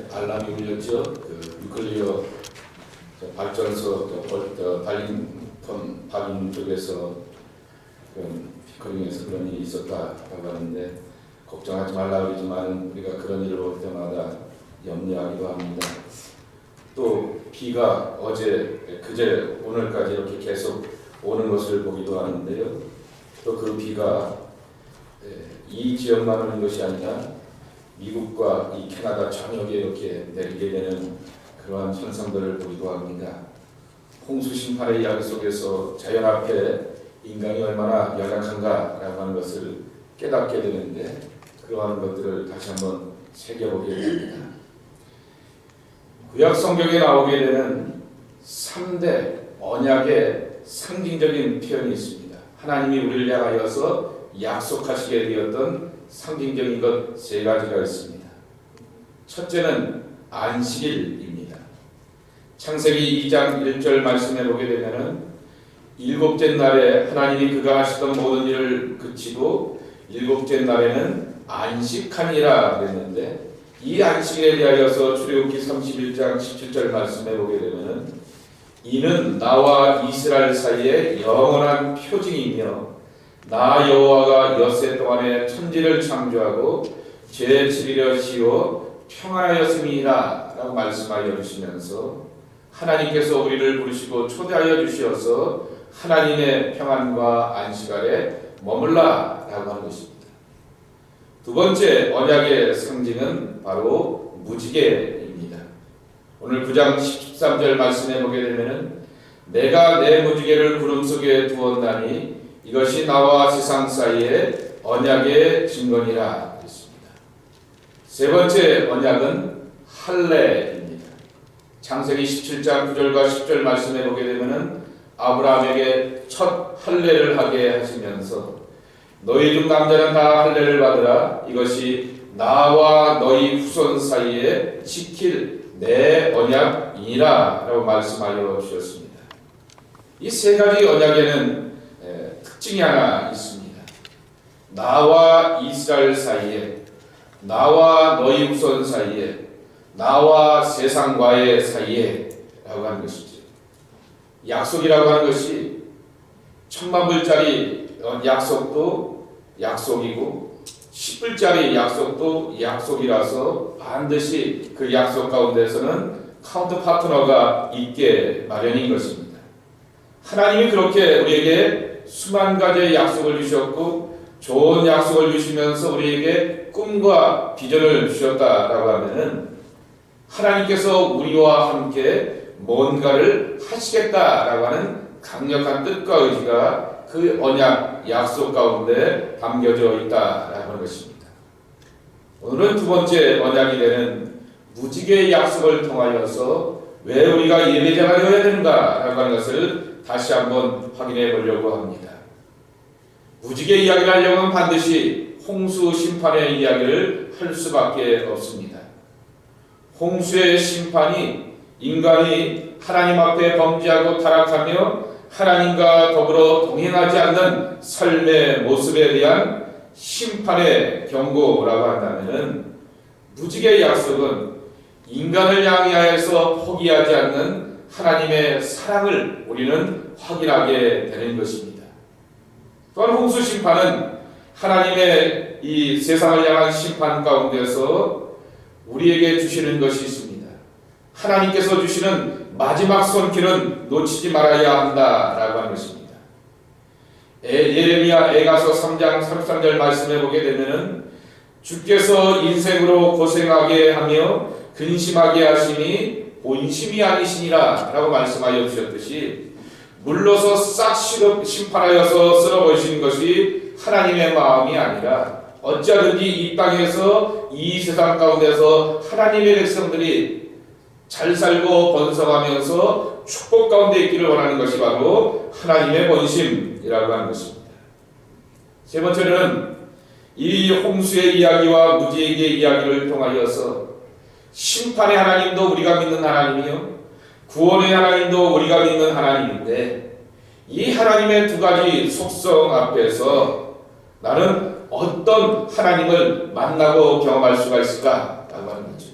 알람이 울렸죠. 그 뉴클리어 저 발전소 저, 벌- 저 달린턴 발인 쪽에서 피커링에서 그런 일이 있었다라고 하는데 걱정하지 말라 그러지만 우리가 그런 일을 볼 때마다 염려하기도 합니다. 또 비가 어제 그제 오늘까지 이렇게 계속 오는 것을 보기도 하는데요. 또 그 비가 예, 이 지역만 오는 것이 아니라 미국과 이 캐나다 전역에 이렇게 내리게 되는 그러한 현상들을 보기도 합니다. 홍수 심판의 이야기 속에서 자연 앞에 인간이 얼마나 연약한가라고 하는 것을 깨닫게 되는데 그러한 것들을 다시 한번 새겨보게 됩니다. 구약 성경에 나오게 되는 3대 언약의 상징적인 표현이 있습니다. 하나님이 우리를 향하여서 약속하시게 되었던 상징적인 것 세 가지가 있습니다. 첫째는 안식일입니다. 창세기 2장 1절 말씀에 보게 되면은 일곱째 날에 하나님이 그가 하시던 모든 일을 그치고 일곱째 날에는 안식하니라 그랬는데 이 안식일에 대하여서 출애굽기 31장 17절 말씀에 보게 되면은 이는 나와 이스라엘 사이에 영원한 표징이며 나 여호와가 엿새 동안에 천지를 창조하고 제7일여 지어 평안하였음이니라 라고 말씀하여 주시면서 하나님께서 우리를 부르시고 초대하여 주시어서 하나님의 평안과 안식 아래 머물라 라고 하는 것입니다. 두 번째 언약의 상징은 바로 무지개입니다. 오늘 9장 13절 말씀에 보게 되면은 내가 내 무지개를 구름 속에 두었나니 이것이 나와 세상 사이에 언약의 증거니라 했습니다. 세 번째 언약은 할례입니다. 창세기 17장 9절과 10절 말씀에 보게 되면은 아브라함에게 첫 할례를 하게 하시면서 너희 중 남자는 다 할례를 받으라 이것이 나와 너희 후손 사이에 지킬 내 언약이니라라고 말씀하여 주셨습니다. 이 세 가지 언약에는 에, 특징이 하나 있습니다. 나와 이스라엘 사이에, 나와 너희 후손 사이에, 나와 세상과의 사이에 라고 하는 것이죠. 약속이라고 하는 것이 천만 불짜리 어, 약속도 약속이고 십불짜리 약속도 약속이라서 반드시 그 약속 가운데서는 카운터 파트너가 있게 마련인 것입니다. 하나님이 그렇게 우리에게 수만 가지의 약속을 주셨고 좋은 약속을 주시면서 우리에게 꿈과 비전을 주셨다라고 하면은 하나님께서 우리와 함께 뭔가를 하시겠다라고 하는 강력한 뜻과 의지가 그 언약 약속 가운데 담겨져 있다라고 하는 것입니다. 오늘은 두 번째 언약이 되는 무지개의 약속을 통하여서 왜 우리가 예배자가 되어야 되는가라고 하는 것을 다시 한번 확인해 보려고 합니다. 무지개 이야기를 하려고 하면 반드시 홍수 심판의 이야기를 할 수밖에 없습니다. 홍수의 심판이 인간이 하나님 앞에 범죄하고 타락하며 하나님과 더불어 동행하지 않는 삶의 모습에 대한 심판의 경고라고 한다면은 무지개의 약속은 인간을 향하여서 포기하지 않는 하나님의 사랑을 우리는 확인하게 되는 것입니다. 또한 홍수 심판은 하나님의 이 세상을 향한 심판 가운데서 우리에게 주시는 것이 있습니다. 하나님께서 주시는 마지막 손길은 놓치지 말아야 한다라고 하는 것입니다. 에- 예레미야 에가서 3장 33절 말씀해 보게 되면은 주께서 인생으로 고생하게 하며 근심하게 하시니 본심이 아니시니라 라고 말씀하여 주셨듯이 물러서 싹 심판하여서 쓸어버리신 것이 하나님의 마음이 아니라 어찌하든지 이 땅에서 이 세상 가운데서 하나님의 백성들이 잘 살고 번성하면서 축복 가운데 있기를 원하는 것이 바로 하나님의 본심이라고 하는 것입니다. 세 번째는 이 홍수의 이야기와 무지개의 이야기를 통하여서 심판의 하나님도 우리가 믿는 하나님이요 구원의 하나님도 우리가 믿는 하나님인데 이 하나님의 두 가지 속성 앞에서 나는 어떤 하나님을 만나고 경험할 수가 있을까 라고 하는 거죠.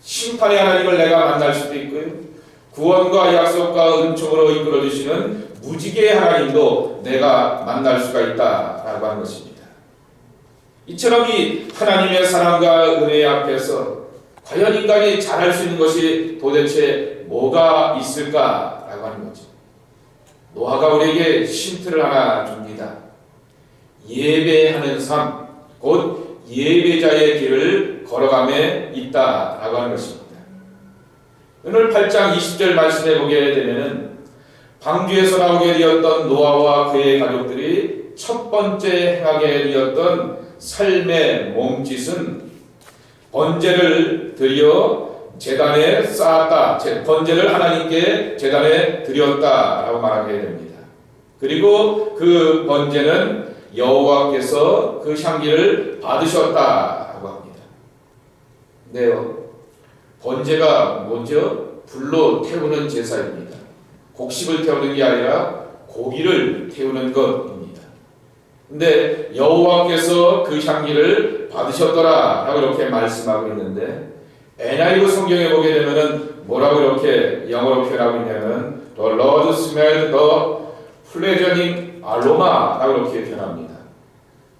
심판의 하나님을 내가 만날 수도 있고요. 구원과 약속과 은총으로 이끌어 주시는 무지개의 하나님도 내가 만날 수가 있다라고 하는 것입니다. 이처럼 이 하나님의 사랑과 은혜 앞에서 과연 인간이 잘할 수 있는 것이 도대체 뭐가 있을까라고 하는 거죠. 노아가 우리에게 힌트를 하나 줍니다. 예배하는 삶, 곧 예배자의 길을 걸어감에 있다라고 하는 것입니다. 오늘 8장 20절 말씀해 보게 되면은 방주에서 나오게 되었던 노아와 그의 가족들이 첫 번째 행하게 되었던 삶의 몸짓은 번제를 드려 재단에 쌓았다. 제- 번제를 하나님께 재단에 드렸다라고 말하게 됩니다. 그리고 그 번제는 여호와께서 그 향기를 받으셨다라고 합니다. 네요. 번제가 뭐죠? 불로 태우는 제사입니다. 곡식을 태우는 게 아니라 고기를 태우는 것입니다. 근데 여호와께서 그 향기를 받으셨더라 라고 이렇게 말씀하고 있는데 NIV 성경에 보게 되면은 뭐라고 이렇게 영어로 표현하고 있냐면 The Lord smelled the pleasuring aroma라고 이렇게 표현합니다.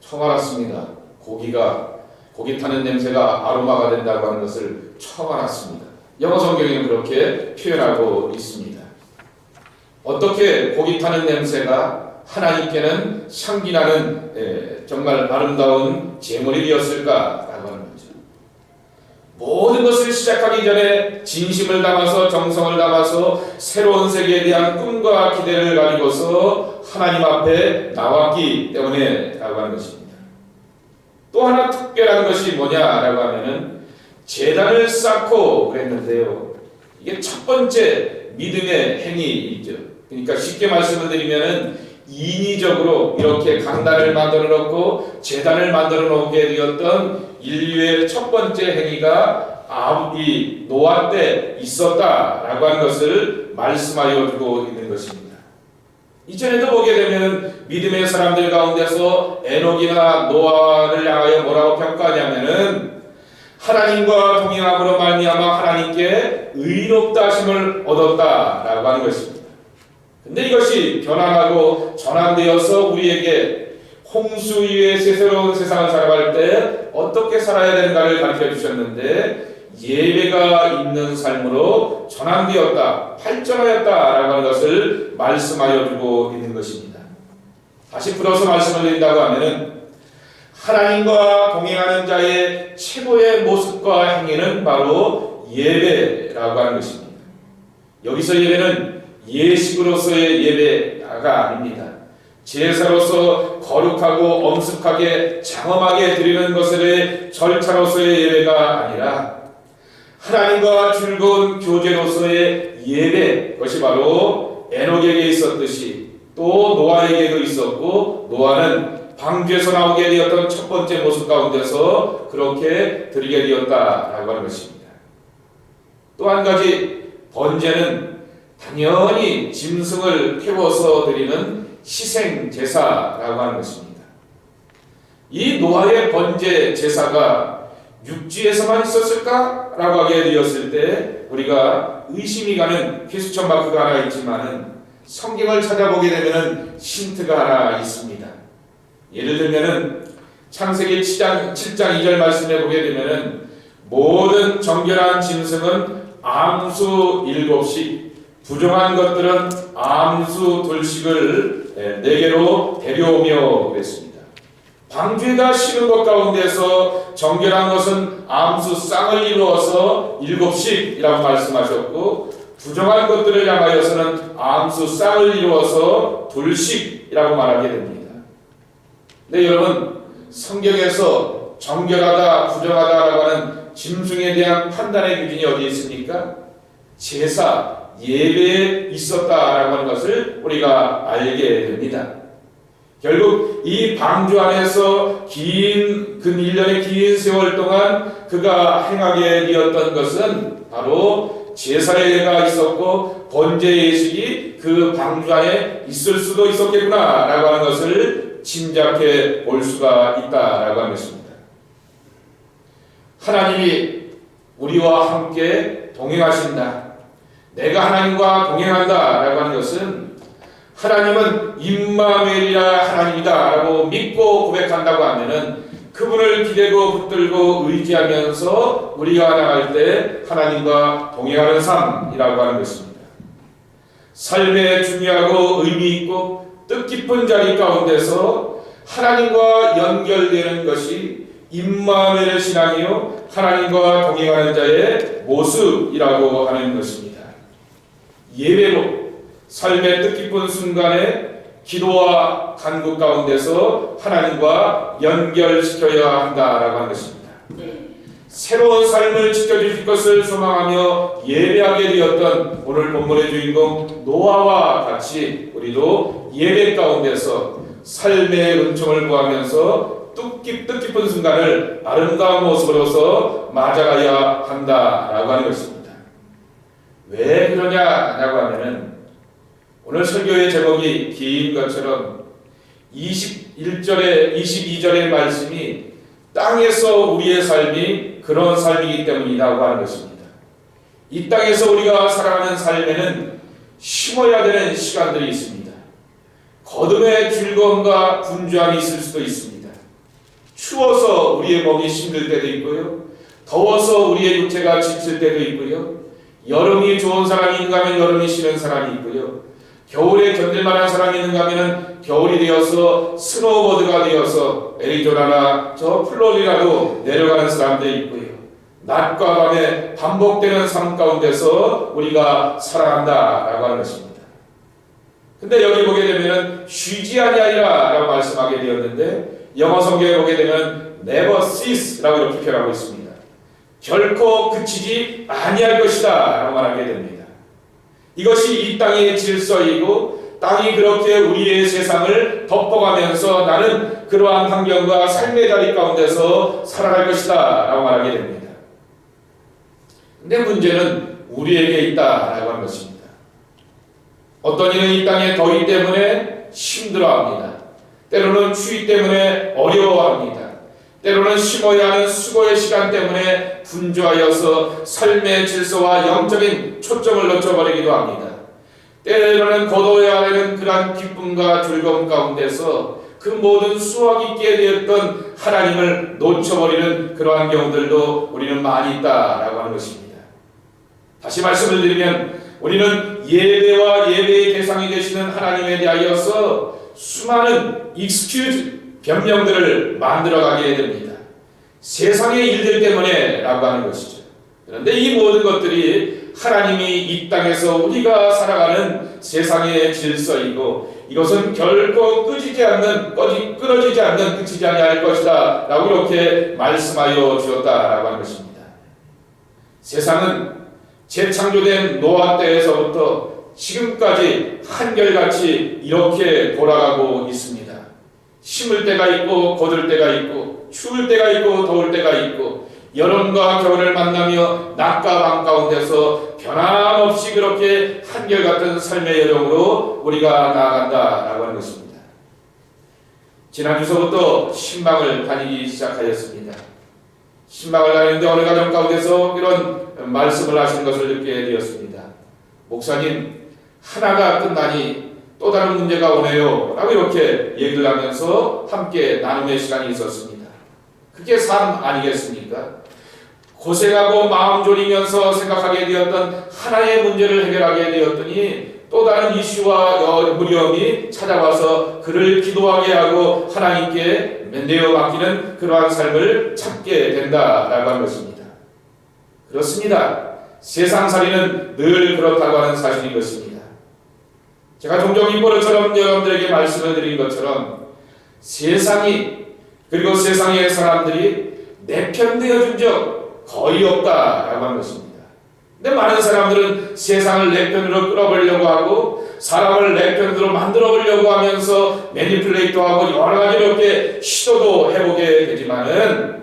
처음 알았습니다. 고기가 고기 타는 냄새가 아로마가 된다고 하는 것을 처음 알았습니다. 영어 성경에는 그렇게 표현하고 있습니다. 어떻게 고기 타는 냄새가 하나님께는 향기 나는 예, 정말 아름다운 제물이 되었을까라고 하는 거죠. 모든 것을 시작하기 전에 진심을 담아서 정성을 담아서 새로운 세계에 대한 꿈과 기대를 가지고서 하나님 앞에 나왔기 때문에라고 하는 것입니다. 또 하나 특별한 것이 뭐냐라고 하면은 재단을 쌓고 그랬는데요. 이게 첫 번째 믿음의 행위이죠. 그러니까 쉽게 말씀을 드리면은 인위적으로 이렇게 강단을 만들어 놓고 재단을 만들어 놓게 되었던 인류의 첫 번째 행위가 아이 노아 때 있었다라고 하는 것을 말씀하여 주고 있는 것입니다. 이전에도 보게 되면 믿음의 사람들 가운데서 에녹이나 노아를 향하여 뭐라고 평가하냐면은 하나님과 동행함으로 말미암아 하나님께 의롭다 하심을 얻었다라고 하는 것입니다. 근데 이것이 변화하고 전환되어서 우리에게 홍수 위에 새로운 세상을 살아갈 때 어떻게 살아야 되는가를 가르쳐 주셨는데 예배가 있는 삶으로 전환되었다, 발전하였다라고 하는 것을 말씀하여 주고 있는 것입니다. 다시 풀어서 말씀을 드린다고 하면은 하나님과 동행하는 자의 최고의 모습과 행위는 바로 예배라고 하는 것입니다. 여기서 예배는 예식으로서의 예배가 아닙니다. 제사로서 거룩하고 엄숙하게 장엄하게 드리는 것의 절차로서의 예배가 아니라 하나님과 즐거운 교제로서의 예배 것이 바로 에녹에게 있었듯이 또 노아에게도 있었고 노아는 방주에서 나오게 되었던 첫 번째 모습 가운데서 그렇게 드리게 되었다라고 하는 것입니다. 또 한 가지 번제는 당연히 짐승을 태워서 드리는 희생 제사라고 하는 것입니다. 이 노아의 번제 제사가 육지에서만 있었을까라고 하게 되었을 때 우리가 의심이 가는 필수점 마크가 하나 있지만은 성경을 찾아보게 되면은 힌트가 하나 있습니다. 예를 들면은 창세기 7장 7장 2절 말씀에 보게 되면은 모든 정결한 짐승은 암수 일곱씩 부정한 것들은 암수 둘씩을 네 개로 데려오며 그랬습니다. 방주에다 심은 것 가운데서 정결한 것은 암수 쌍을 이루어서 일곱씩이라고 말씀하셨고 부정한 것들을 향하여서는 암수 쌍을 이루어서 둘씩이라고 말하게 됩니다. 네 여러분 성경에서 정결하다 부정하다라고 하는 짐승에 대한 판단의 기준이 어디 있습니까? 제사 예배에 있었다라고 하는 것을 우리가 알게 됩니다. 결국 이 방주 안에서 긴, 근 1년의 긴 세월 동안 그가 행하게 되었던 것은 바로 제사례가 있었고 번제 예식이 그 방주 안에 있을 수도 있었겠구나라고 하는 것을 짐작해 볼 수가 있다라고 하는 것입니다. 하나님이 우리와 함께 동행하신다. 내가 하나님과 동행한다라고 하는 것은 하나님은 임마누엘이라 하나님이다라고 믿고 고백한다고 하면은 그분을 기대고 붙들고 의지하면서 우리가 나갈 때 하나님과 동행하는 삶이라고 하는 것입니다. 삶에 중요하고 의미 있고 뜻깊은 자리 가운데서 하나님과 연결되는 것이 임마누엘의 신앙이요 하나님과 동행하는 자의 모습이라고 하는 것입니다. 예배로 삶의 뜻깊은 순간에 기도와 간구 가운데서 하나님과 연결시켜야 한다라고 하는 것입니다. 새로운 삶을 지켜주실 것을 소망하며 예배하게 되었던 오늘 본문의 주인공 노아와 같이 우리도 예배 가운데서 삶의 은총을 구하면서 뜻깊, 뜻깊은 순간을 아름다운 모습으로서 맞아가야 한다라고 하는 것입니다. 왜 그러냐라고 하면은 오늘 설교의 제목이 긴 것처럼 21절에 22절의 말씀이 땅에서 우리의 삶이 그런 삶이기 때문이라고 하는 것입니다. 이 땅에서 우리가 살아가는 삶에는 심어야 되는 시간들이 있습니다. 거듭의 즐거움과 분주함이 있을 수도 있습니다. 추워서 우리의 몸이 힘들 때도 있고요. 더워서 우리의 육체가 지칠 때도 있고요. 여름이 좋은 사람이 있는가 하면 여름이 싫은 사람이 있고요. 겨울에 견딜만한 사람이 있는가 하면 겨울이 되어서 스노우보드가 되어서 애리조나나 저 플로리다로 내려가는 사람들이 있고요. 낮과 밤에 반복되는 삶 가운데서 우리가 살아간다라고 하는 것입니다. 근데 여기 보게 되면은 쉬지 아니하리라라고 말씀하게 되었는데 영어 성경에 보게 되면 never cease라고 이렇게 표현하고 있습니다. 결코 그치지 아니할 것이다 라고 말하게 됩니다. 이것이 이 땅의 질서이고 땅이 그렇게 우리의 세상을 덮어가면서 나는 그러한 환경과 삶의 자리 가운데서 살아갈 것이다 라고 말하게 됩니다. 근데 문제는 우리에게 있다 라고 하는 것입니다. 어떤 이는 이 땅의 더위 때문에 힘들어합니다. 때로는 추위 때문에 어려워합니다. 때로는 심어야 하는 수고의 시간 때문에 분주하여서 삶의 질서와 영적인 초점을 놓쳐버리기도 합니다. 때로는 거둬야 하는 그러한 기쁨과 즐거움 가운데서 그 모든 수확 있게 되었던 하나님을 놓쳐버리는 그러한 경우들도 우리는 많이 있다라고 하는 것입니다. 다시 말씀을 드리면 우리는 예배와 예배의 대상이 되시는 하나님에 대하여서 수많은 excuse, 변명들을 만들어가게 됩니다. 세상의 일들 때문에 라고 하는 것이죠. 그런데 이 모든 것들이 하나님이 이 땅에서 우리가 살아가는 세상의 질서이고 이것은 결코 끄지지 않는 꺼지, 끊어지지 않는 그치지 아니할 것이다 라고 이렇게 말씀하여 주었다 라고 하는 것입니다. 세상은 재창조된 노아 때에서부터 지금까지 한결같이 이렇게 돌아가고 있습니다. 심을 때가 있고 거둘 때가 있고 추울 때가 있고 더울 때가 있고 여름과 겨울을 만나며 낮과 밤 가운데서 변함없이 그렇게 한결같은 삶의 여정으로 우리가 나아간다라고 하는 것입니다. 지난주서부터 신방을 다니기 시작하였습니다. 신방을 다니는데 어느 가정 가운데서 이런 말씀을 하시는 것을 듣게 되었습니다. 목사님, 하나가 끝나니 또 다른 문제가 오네요. 라고 이렇게 얘기를 하면서 함께 나눔의 시간이 있었습니다. 그게 삶 아니겠습니까? 고생하고 마음 졸이면서 생각하게 되었던 하나의 문제를 해결하게 되었더니 또 다른 이슈와 무리엄이 찾아와서 그를 기도하게 하고 하나님께 내어 맡기는 그러한 삶을 찾게 된다라고 하는 것입니다. 그렇습니다. 세상살이는 늘 그렇다고 하는 사실인 것입니다. 제가 종종 이보르처럼 여러분들에게 말씀을 드린 것처럼 세상이 그리고 세상의 사람들이 내 편 되어 준 적 거의 없다라고 하는 것입니다. 근데 많은 사람들은 세상을 내 편으로 끌어보려고 하고 사람을 내 편으로 만들어 보려고 하면서 매니플레이트 하고 여러 가지 이렇게 시도도 해보게 되지만은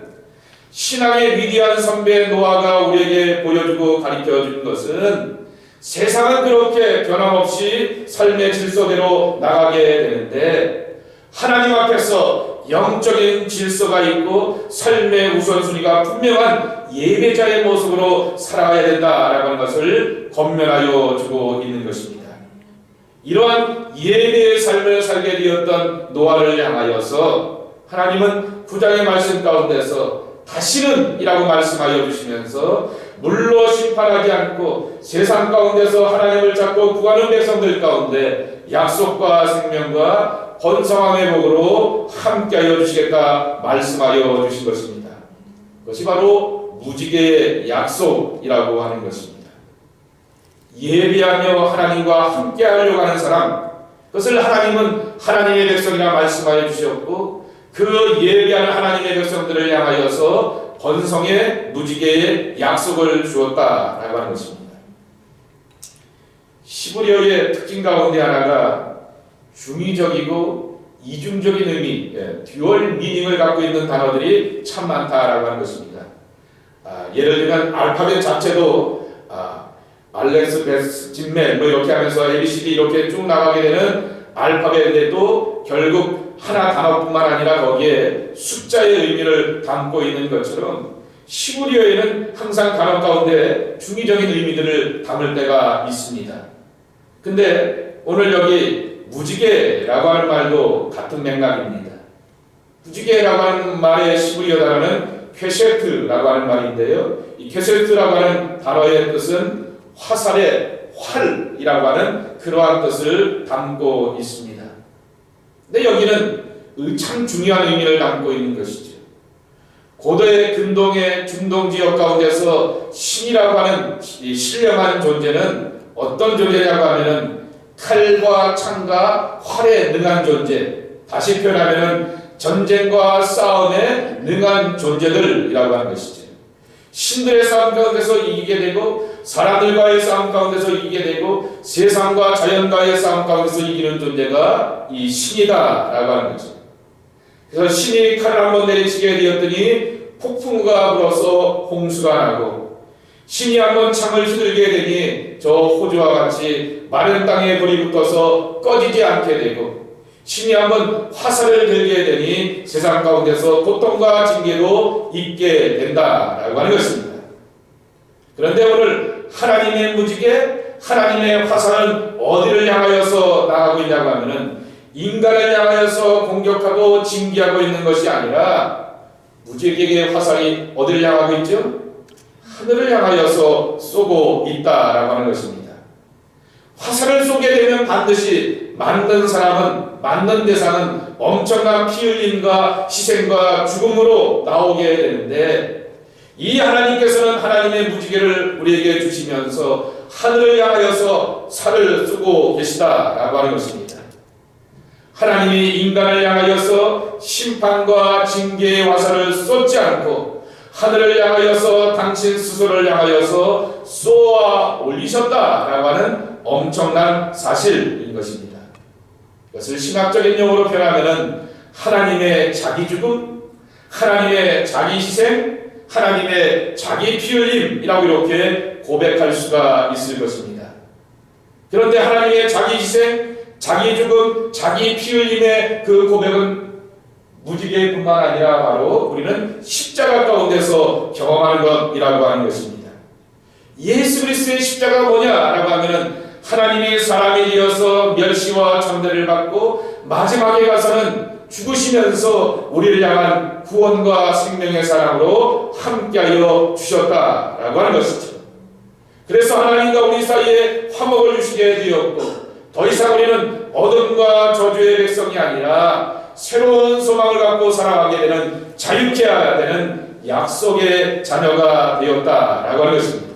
신앙의 위대한 선배 노아가 우리에게 보여주고 가르쳐 주는 것은 세상은 그렇게 변함없이 삶의 질서대로 나가게 되는데 하나님 앞에서 영적인 질서가 있고 삶의 우선순위가 분명한 예배자의 모습으로 살아가야 된다라고 하는 것을 건면하여 주고 있는 것입니다. 이러한 예배의 삶을 살게 되었던 노아를 향하여서 하나님은 구장의 말씀 가운데서 다시는 이라고 말씀하여 주시면서 물로 심판하지 않고 세상 가운데서 하나님을 잡고 구하는 백성들 가운데 약속과 생명과 번성함의 복으로 함께하여 주시겠다 말씀하여 주신 것입니다. 그것이 바로 무지개의 약속이라고 하는 것입니다. 예비하며 하나님과 함께하려고 하는 사람, 그것을 하나님은 하나님의 백성이라 말씀하여 주셨고 그 예비하는 하나님의 백성들을 향하여서 번성의 무지개의 약속을 주었다라고 하는 것입니다. 시브리어의 특징 가운데 하나가 중의적이고 이중적인 의미, 예, 듀얼 미닝을 갖고 있는 단어들이 참 많다라고 하는 것입니다. 아, 예를 들면 알파벳 자체도 아, 알렉스 베스 진멜 뭐 이렇게 하면서 ABCD 이렇게 쭉 나가게 되는 알파벳에도 결국 하나 단어뿐만 아니라 거기에 숫자의 의미를 담고 있는 것처럼 시브리어에는 항상 단어 가운데 중의적인 의미들을 담을 때가 있습니다. 근데 오늘 여기 무지개라고 하는 말도 같은 맥락입니다. 무지개라고 하는 말의 시브리어 단어는 퀘셰트라고 하는 말인데요. 이 퀘셰트라고 하는 단어의 뜻은 화살의 활이라고 하는 그러한 뜻을 담고 있습니다. 근데 여기는 참 중요한 의미를 담고 있는 것이죠. 고대 근동의 중동 지역 가운데서 신이라고 하는 이 신령한 존재는 어떤 존재냐고 하면은 칼과 창과 활에 능한 존재. 다시 표현하면은 전쟁과 싸움에 능한 존재들이라고 하는 것이죠. 신들의 싸움 가운데서 이기게 되고 사람들과의 싸움 가운데서 이기게 되고 세상과 자연과의 싸움 가운데서 이기는 존재가 이 신이다라고 하는 거죠. 그래서 신이 칼을 한번 내리치게 되었더니 폭풍우가 불어서 홍수가 나고 신이 한번 창을 휘둘게 되니 저 호주와 같이 마른 땅에 불이 붙어서 꺼지지 않게 되고 신이 한번 화살을 들게 되니 세상 가운데서 고통과 징계도 있게 된다라고 하는 것입니다. 그런데 오늘 하나님의 무지개, 하나님의 화살은 어디를 향하여서 나가고 있냐고 하면은 인간을 향하여서 공격하고 징계하고 있는 것이 아니라 무지개의 화살이 어디를 향하고 있죠? 하늘을 향하여서 쏘고 있다라고 하는 것입니다. 화살을 쏘게 되면 반드시 맞는 사람은 맞는 대상은 엄청난 피 흘림과 희생과 죽음으로 나오게 되는데 이 하나님께서는 하나님의 무지개를 우리에게 주시면서 하늘을 향하여서 살을 쏘고 계시다라고 하는 것입니다. 하나님이 인간을 향하여서 심판과 징계의 화살을 쏟지 않고 하늘을 향하여서 당신 스스로를 향하여서 쏘아 올리셨다라고 하는 엄청난 사실인 것입니다. 이것을 신학적인 용어로 표현하면은 하나님의 자기 죽음, 하나님의 자기 희생, 하나님의 자기 피 흘림이라고 이렇게 고백할 수가 있을 것입니다. 그런데 하나님의 자기 희생, 자기 죽음, 자기 피 흘림의 그 고백은 무지개뿐만 아니라 바로 우리는 십자가 가운데서 경험하는 것이라고 하는 것입니다. 예수 그리스도의 십자가가 뭐냐라고 하면은 하나님이 사람이 되어서 멸시와 천대를 받고 마지막에 가서는 죽으시면서 우리를 향한 구원과 생명의 사랑으로 함께하여 주셨다라고 하는 것이죠. 그래서 하나님과 우리 사이에 화목을 주시게 되었고 더 이상 우리는 어둠과 저주의 백성이 아니라 새로운 소망을 갖고 살아가게 되는 자유케 되는 약속의 자녀가 되었다라고 하는 것입니다.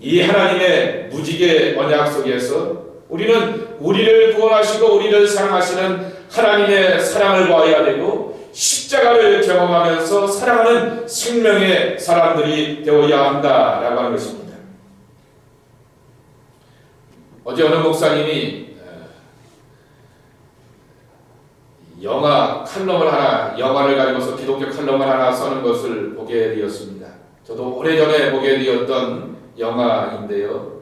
이 하나님의 무지개 언약 속에서 우리는 우리를 구원하시고 우리를 사랑하시는 하나님의 사랑을 보아야 되고 십자가를 경험하면서 사랑하는 생명의 사람들이 되어야 한다라고 하는 것입니다. 어제 어느 목사님이 영화 칼럼을 하나, 영화를 가지고서 기독교 칼럼을 하나 써는 것을 보게 되었습니다. 저도 오래전에 보게 되었던 영화인데요.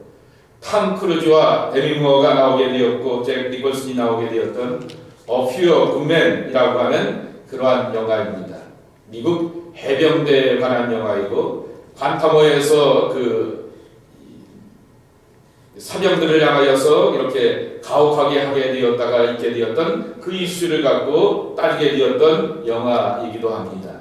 탐 크루즈와 데미 무어가 나오게 되었고 잭 니콜슨이 나오게 되었던 Few Good Men이라고 하는 그러한 영화입니다. 미국 해병대에 관한 영화이고 관타모에서 그 사병들을 향하여서 이렇게 가혹하게 하게 되었다가 있게 되었던 그 이슈를 갖고 따지게 되었던 영화이기도 합니다.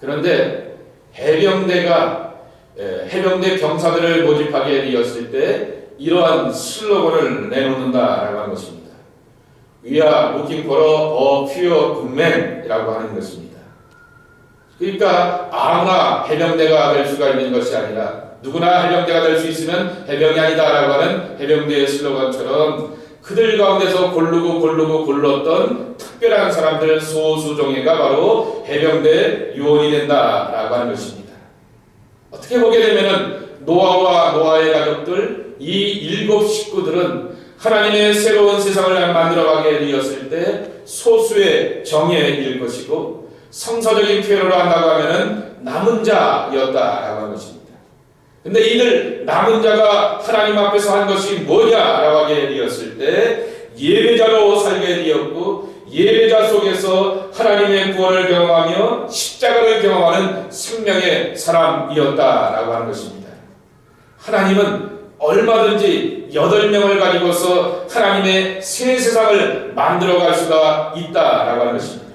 그런데 해병대가 에, 해병대 병사들을 모집하게 되었을 때 이러한 슬로건을 내놓는다라고 하는 것입니다. Are looking for a pure good man이라고 하는 것입니다. 그러니까 아무나 해병대가 될 수가 있는 것이 아니라 누구나 해병대가 될 수 있으면 해병이 아니다라고 하는 해병대의 슬로건처럼 그들 가운데서 고르고 고르고 골랐던 특별한 사람들 소수 종회가 바로 해병대 요원이 된다라고 하는 것입니다. 어떻게 보게 되면은 노아와 노아의 가족들 이 일곱 식구들은 하나님의 새로운 세상을 만들어가게 되었을 때 소수의 정예일 것이고 성서적인 표현으로 한다고 하면은 남은 자였다라고 하는 것입니다. 근데 이들 남은 자가 하나님 앞에서 한 것이 뭐냐라고 하게 되었을 때 예배자로 살게 되었고 예배자 속에서 하나님의 구원을 경험하며 십자가를 경험하는 생명의 사람이었다라고 하는 것입니다. 하나님은 얼마든지 여덟 명을 가지고서 하나님의 새 세상을 만들어갈 수가 있다라고 하는 것입니다.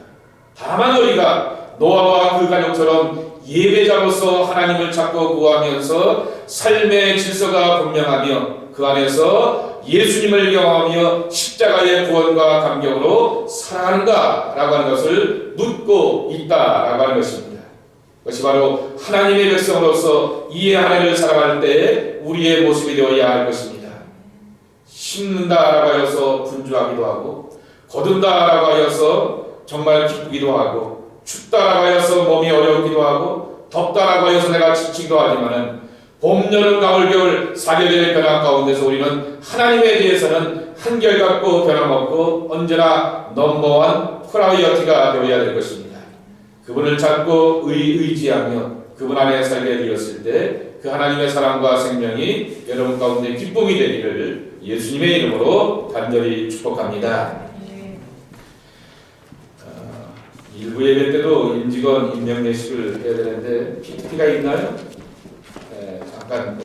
다만 우리가 노아와 그 가족처럼 예배자로서 하나님을 찾고 구하면서 삶의 질서가 분명하며 그 안에서 예수님을 경험하며 십자가의 구원과 감격으로 살아가는가라고 하는 것을 묻고 있다라고 하는 것입니다. 그것이 바로 하나님의 백성으로서 한 해를 살아갈 때 우리의 모습이 되어야 할 것입니다. 심는다라고 하여서 분주하기도 하고 거둔다라고 하여서 정말 기쁘기도 하고 춥다라고 하여서 몸이 어려우기도 하고 덥다라고 하여서 내가 지치기도 하지만은 봄, 여름, 가을, 겨울 사계절의 변화 가운데서 우리는 하나님에 대해서는 한결같고 변함없고 언제나 넘버원 프라이어티가 되어야 될 것입니다. 그분을 찾고 의, 의지하며 그분 안에 살게 되었을 때 그 하나님의 사랑과 생명이 여러분 가운데 기쁨이 되기를 예수님의 이름으로 간절히 축복합니다. 어, 일부 예배 때도 임직원 임명례식을 해야 되는데 PPT가 있나요? I've